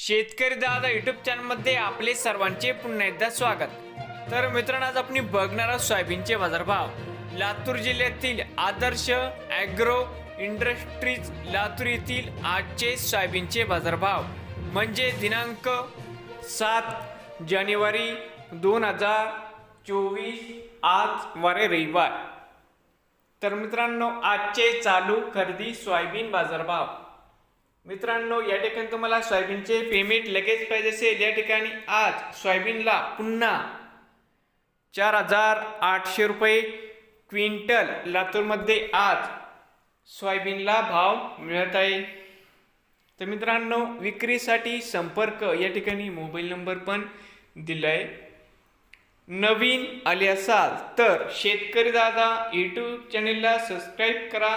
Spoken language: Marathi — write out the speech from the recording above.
शेतकरी दादा युट्यूब चॅनलमध्ये आपले सर्वांचे पुन्हा एकदा स्वागत. तर मित्रांनो आज आपण बघणार आहोत सोयाबीनचे बाजारभाव. लातूर जिल्ह्यातील आदर्श ॲग्रो इंडस्ट्रीज लातूर येथील आजचे सोयाबीनचे बाजारभाव. म्हणजे दिनांक सात जानेवारी दोन हजार चोवीस आज वारे रविवार. तर मित्रांनो आजचे चालू खरेदी सोयाबीन बाजारभाव. मित्रांनो या ठिकाणी तुम्हाला सोयाबीनचे पेमेंट लगेच पाहिजे असेल. या ठिकाणी आज सोयाबीनला पुन्हा चार हजार आठशे रुपये क्विंटल लातूरमध्ये आज सोयाबीनला भाव मिळत आहे. तर मित्रांनो विक्रीसाठी संपर्क या ठिकाणी मोबाईल नंबर पण दिला आहे नवीन आले असाल तर शेतकरी दादा यूट्यूब चॅनेलला सबस्क्राईब करा.